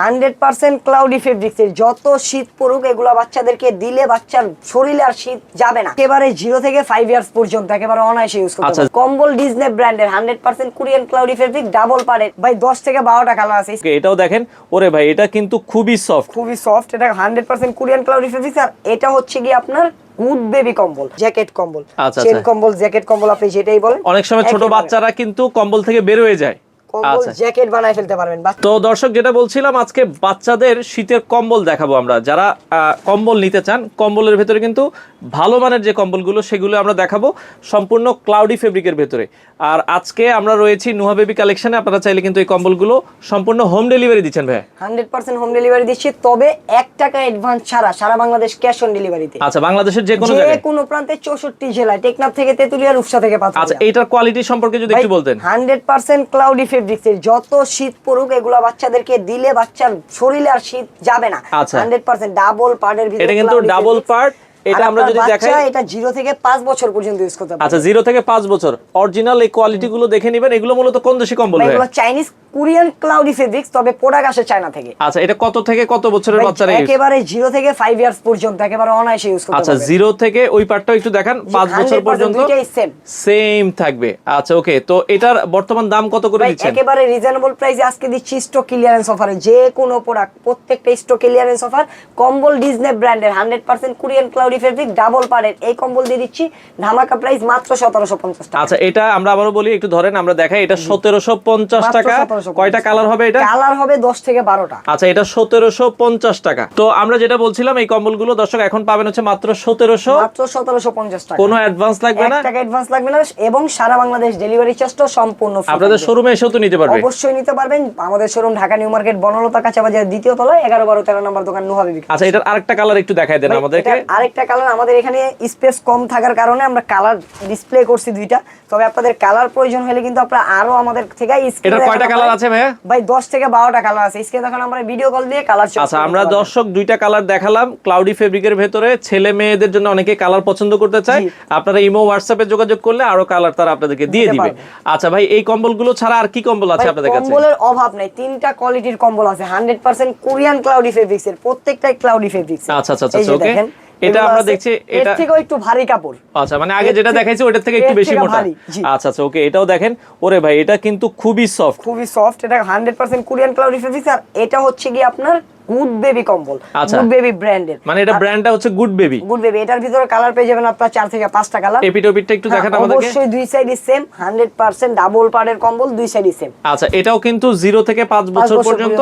Hundred percent cloudy fabrics এর যত শীত পড়ুক এগুলো বাচ্চাদেরকে দিলে বাচ্চার শরীরে আর শীত যাবে না। একেবারে জিরো থেকে ফাইভ ইয়ার্স পর্যন্ত একেবারে অনায়াসে ইউজ করতে আচ্ছা। পারবে। কম্বল ডিজনে ব্র্যান্ডের hundred percent Korean cloudy fabric double পারে। ভাই দশ থেকে বারোটা কালার আছে। এটাও দেখেন। ওরে ভাই এটা কিন্তু খুবই সফট খুবই সফট এটা hundred percent Korean cloudy fabrics আর এটা হচ্ছে গিয়ে আপনার গুড বেবি কম্বল জ্যাকেট কম্বল। আচ্ছা, চেন আচ্ছা। কম্বল জ্যাকেট কম্বল আপনি যেটাই বলেন। অনেক সময় ছোট বাচ্চারা কিন্তু কম্বল থেকে বের হয়ে যায়। কম্বল আচ্ছা। জ্যাকেট বানায় ফেলতে পারবেন তো দর্শক যেটা বলছিলাম আজকে বাচ্চাদের শীতের কম্বল দেখাবো আমরা। যারা কম্বল নিতে চান কম্বলের ভেতরে কিন্তু ভালো মানের যে কম্বলগুলো সেগুলো আমরা দেখাবো সম্পূর্ণ ক্লাউডি ফেব্রিকের ভেতরে। আর আজকে আমরা রয়েছি নুহা বেবি কালেকশনে আপনারা চাইলে কিন্তু এই কম্বলগুলো সম্পূর্ণ হোম ডেলিভারি দিচ্ছেন ভাই হান্ড্রেড পার্সেন্ট হোম ডেলিভারি দিচ্ছি তবে এক টাকা অ্যাডভান্স ছাড়া সারা বাংলাদেশ ক্যাশ অন ডেলিভারিতে আচ্ছা বাংলাদেশের যে কোনো যে কোনো প্রান্তে চৌষট্টি জেলায় টেকনাফ থেকে তেতুলিয়া রূপসা থেকে আচ্ছা পাঁচ এইটার কোয়ালিটি সম্পর্কে যদি একটু বলতেন। হান্ড্রেড পার্সেন্ট ক্লাউডি ফেব্রিক্স এর যত শীত পড়ুক এগুলো বাচ্চাদেরকে দিলে বাচ্চার শরীরে আর শীত যাবে না। হান্ড্রেড পার্সেন্ট ডাবল পার্টের ভিতরে এটা কিন্তু ডাবল পার্ট এটা আমরা যদি দেখাই এটা 0 থেকে 5 বছর পর্যন্ত ইউজ করতে পারবে আচ্ছা 0 থেকে 5 বছর। অরিজিনাল এই কোয়ালিটি গুলো দেখে নেবেন। এগুলো মূলত কোন দেশি কম্বল ভাই? এগুলো চাইনিজ কোরিয়ান ক্লাউডি ফেব্রিক্স তবে প্রোডাক্ট আসে চায়না থেকে। আচ্ছা এটা কত থেকে কত বছরের বাচ্চারা একেবারে জিরো থেকে ফাইভ ইয়ার্স পর্যন্ত একেবারে অনায়াসে ইউজ করতে আচ্ছা পারবে। জিরো থেকে ওই পার্টটাও একটু দেখান পাঁচ বছর পর্যন্ত? সেম সেম থাকবে। আচ্ছা ওকে তো এটার বর্তমান দাম কত করে দিচ্ছেন? একেবারে রিজনেবল প্রাইসে আজকে দিচ্ছি স্টক ক্লিয়ারেন্স অফারে যে কোনো প্রোডাক্ট প্রত্যেকটা স্টক ক্লিয়ারেন্স অফার কম্বল ডিজনে ব্র্যান্ডের hundred percent Korean cloudy fabric double পারের এই কম্বল দিয়ে দিচ্ছি ধামাকা প্রাইস মাত্র সতেরোশো পঞ্চাশ টাকা। আচ্ছা এটা আমরা আবারও বলি একটু ধরেন আমরা দেখাই এটা সতেরোশো পঞ্চাশ মাত্র টাকা। 1750 কয়টা কালার হবে এটা? কালার হবে দশ থেকে বারোটা। আচ্ছা এটা সতেরোশো পঞ্চাশ টাকা। তো আমরা যেটা বলছিলাম এই কম্বলগুলো দর্শক এখন পাবেন হচ্ছে মাত্র সতেরোশো। মাত্র সতেরোশো পঞ্চাশ টাকা। কোনো অ্যাডভান্স লাগবে না? টাকা অ্যাডভান্স লাগবে না এবং সারা বাংলাদেশ ডেলিভারি চার্জটাও সম্পূর্ণ free আপনাদের শোরুমে এসেও তো নিতে পারবে। অবশ্যই নিতে পারবেন। আমাদের showroom Dhaka New Market Banalata কাঁচাবাজার দ্বিতীয় তলায় এগারো বারো তেরো নম্বর দোকান নুহা বিবি আচ্ছা এটার আরেকটা কালার একটু দেখাই দেন আমাদেরকে। আরেকটা কালার আমাদের এখানে স্পেস কম থাকার কারণে আমরা কালার ডিসপ্লে করছি দুইটা। তবে আপনাদের কালার প্রয়োজন হলে কিন্তু আপনারা আরও আমাদের থেকে এটার কয়টা কালার আছে ভাইয়া? ভাই 10 থেকে 12টা কালার আছে। স্ক্রিনে দেখুন আমরা ভিডিও কল দিয়ে কালার আচ্ছা আমরা দর্শক দুইটা কালার দেখালাম ক্লাউডি ফেব্রিকের ভেতরে। ছেলে মেয়েদের জন্য অনেকে কালার পছন্দ করতে চায়। আপনারা ইমো হোয়াটসঅ্যাপে যোগাযোগ করলে আরও কালার তারা আপনাদেরকে দিয়ে দিবে। আচ্ছা ভাই এই কম্বলগুলো ছাড়া আর কি কম্বল আছে আপনাদের কাছে? কম্বলের অভাব নাই। তিনটা কোয়ালিটির কম্বল আছে। 100% কোরিয়ান ক্লাউডি ফেব্রিক্স এর প্রত্যেকটাই ক্লাউডি ফেব্রিক্স আচ্ছা, আচ্ছা, আচ্ছা, okay. এটা আমরা দেখছি, এটা থেকেও একটু ভারী কাপড়। আচ্ছা মানে আগে যেটা দেখাইছি ওটার থেকে একটু বেশি মোটা। আচ্ছা আচ্ছা ওকে এটাও দেখেন। ওরে ভাই এটা কিন্তু খুবই সফট খুবই সফট এটা হান্ড্রেড পার্সেন্ট কোরিয়ান ক্লাউড আর এটা হচ্ছে কি আপনার গুড বেবি কম্বল। গুড বেবি ব্র্যান্ডের মানে এটা ব্র্যান্ডটা হচ্ছে গুড বেবি গুড বেবি এটার ভিতরে কালার পেয়ে যাবেন আপনার চার থেকে পাঁচটা কালার একটু দেখান আমাদেরকে। হ্যাঁ, অবশ্যই দুই সাইডই সেম হান্ড্রেড পার্সেন্ট ডাবল পাড়ের কম্বল দুই সাইডই সেম আচ্ছা এটাও কিন্তু জিরো থেকে পাঁচ বছর পর্যন্ত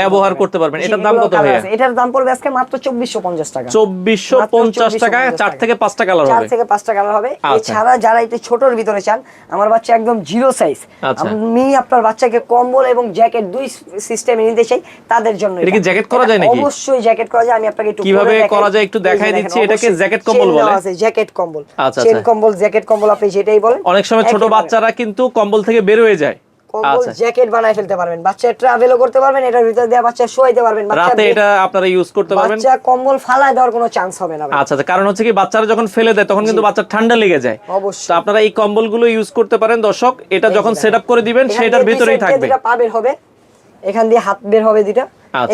ব্যবহার করতে পারবেন। এটার দাম কত ভাইয়া? এটার দাম পড়বে আজকে মাত্র চব্বিশশো পঞ্চাশ টাকা। চব্বিশশো পঞ্চাশ 2450 টাকায় চার। থেকে পাঁচটা কালার চার হবে। থেকে পাঁচটা কালার হবে। আচ্ছা। এছাড়া যারা একটু ছোটর ভিতরে চান আমার বাচ্চা একদম জিরো সাইজ আচ্ছা। আমি আপনার বাচ্চাকে কম্বল এবং জ্যাকেট দুই সিস্টেমে নিতে চাই তাদের জন্য এটা কি জ্যাকেট করা যায় নাকি? অবশ্যই জ্যাকেট করা যায় আমি আপনাকে একটু কীভাবে করা যায় একটু দেখাই দিচ্ছি, এটাকে jacket কম্বল বলে? আছে জ্যাকেট কম্বল। আচ্ছা, চেন আচ্ছা। কম্বল জ্যাকেট কম্বল আপনি যেটাই বলেন অনেক সময় ছোট বাচ্চারা কিন্তু কম্বল থেকে বের হয়ে যায়। কম্বল আচ্ছা। জ্যাকেট বানায় ফেলতে পারবেন। বাচ্চা ট্রাভেলও করতে পারবেন এটার ভিতরে দিয়ে বাচ্চা শোয়াইতে পারবেন। রাতে এটা আপনারা ইউজ করতে পারবেন। বাচ্চা কম্বল ফালায় দেওয়ার কোনো চান্স হবে না আচ্ছা আচ্ছা। কারণ হচ্ছে কি বাচ্চারা যখন ফেলে দেয় তখন কিন্তু ঠান্ডা লেগে যায়। অবশ্যই। তো আপনারা এই কম্বলগুলো ইউজ করতে পারেন দর্শক। এটা যখন দেখেন। সেট আপ করে দিবেন সেটার ভিতরেই থাকবে। হবে। এখান দিয়ে হাত বের হবে আচ্ছা।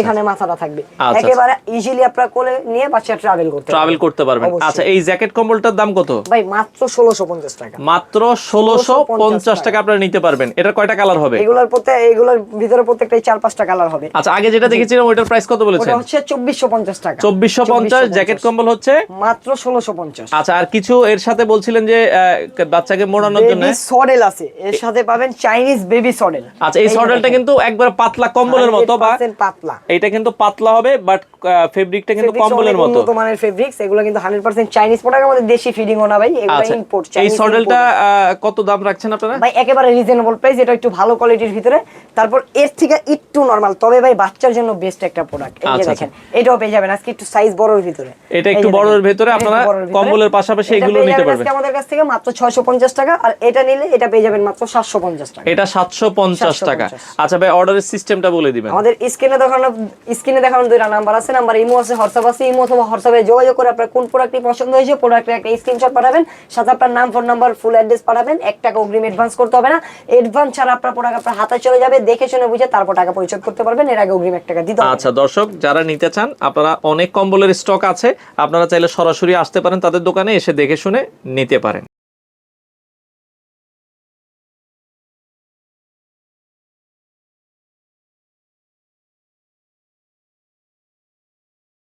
এখানে মাথাটা থাকবে। আচ্ছা। একেবারে ইজিলি আপনারা কোলে নিয়ে বাচ্চা ট্রাভেল করতে ট্রাভেল করতে পারবেন। আচ্ছা এই জ্যাকেট কম্বলটার দাম কত? ভাই মাত্র ষোলোশো পঞ্চাশ টাকা। মাত্র ষোলোশো পঞ্চাশ টাকা। টাকা আপনারা নিতে পারবেন। এটার কয়টা কালার হবে? এগুলোর প্রত্যেক এগুলোর ভিতরে প্রত্যেকটাই চার পাঁচটা কালার হবে। আচ্ছা আগে যেটা দেখেছিলাম ওইটার প্রাইস কত বলেছেন? ওটা হচ্ছে চব্বিশশো পঞ্চাশ টাকা। চব্বিশশো পঞ্চাশ জ্যাকেট কম্বল হচ্ছে? মাত্র ষোলোশো পঞ্চাশ। আচ্ছা আর কিছু এর সাথে বলছিলেন যে বাচ্চাকে মোড়ানোর জন্য? বেবি সডেল আছে। এর সাথে পাবেন চাইনিজ বেবি সডেল আচ্ছা এই সডেলটা কিন্তু একবার পাতলা কম্বলের মতো বা পাতলা। এটা কিন্তু পাতলা হবে বাট ফেব্রিকটা কিন্তু কম্বলের মতো। উন্নত মানের ফেব্রিক্স এগুলো কিন্তু 100% চাইনিজ প্রোডাক্ট আমাদের দেশি ফিডিংও না ভাই এগুলো আচ্ছা ইম্পোর্ট এই সডেলটা কত দাম রাখছেন আপনারা? ভাই একেবারে রিজনেবল প্রাইস এটা একটু ভালো কোয়ালিটির ভিতরে। তারপর এর থেকে একটু নরমাল তবে ভাই বাচ্চার জন্য বেস্ট একটা প্রোডাক্ট এই যে আচ্ছা, দেখেন এটাও পেয়ে যাবেন আজকে একটু সাইজ বড়র ভিতরে। এটা একটু বড়র ভেতরে আপনারা। কম্বলের পাশাপাশি এগুলো নিতে পারবেন। আমাদের কাছ থেকে মাত্র 650 টাকা আর এটা নিলে এটা পেয়ে যাবেন মাত্র 750 টাকা। এটা সাতশো পঞ্চাশ টাকা। আচ্ছা ভাই অর্ডারের সিস্টেমটা বলে দিবেন। আমাদের স্ক্রিনে দেখানো স্ক্রিনে দেখানো দুইটা নাম্বার আছে, নাম্বার ইমো আছে, হোয়াটসঅ্যাপ আছে, ইমো অথবা হোয়াটসঅ্যাপে যোগাযোগ করে আপনার কোন প্রোডাক্টটি পছন্দ হয়েছে প্রোডাক্টের একটা স্ক্রিনশট পাঠাবেন, সাথে আপনার নাম ফোন নাম্বার ফুল অ্যাড্রেস পাঠাবেন, এক টাকা অগ্রিম অ্যাডভান্স করতে হবে না। অ্যাডভান্স ছাড়া আপনার প্রোডাক্ট আপনার হাতে চলে যাবে, দেখে শুনে বুঝে তারপর টাকা পরিশোধ করতে পারবেন, এর আগে অগ্রিম এক টাকা দিতে আচ্ছা দর্শক, যারা নিতে চান, আপনারা অনেক কম্বলের স্টক আছে, আপনারা চাইলে সরাসরি আসতে পারেন তাদের দোকানে, এসে দেখে শুনে নিতে পারেন।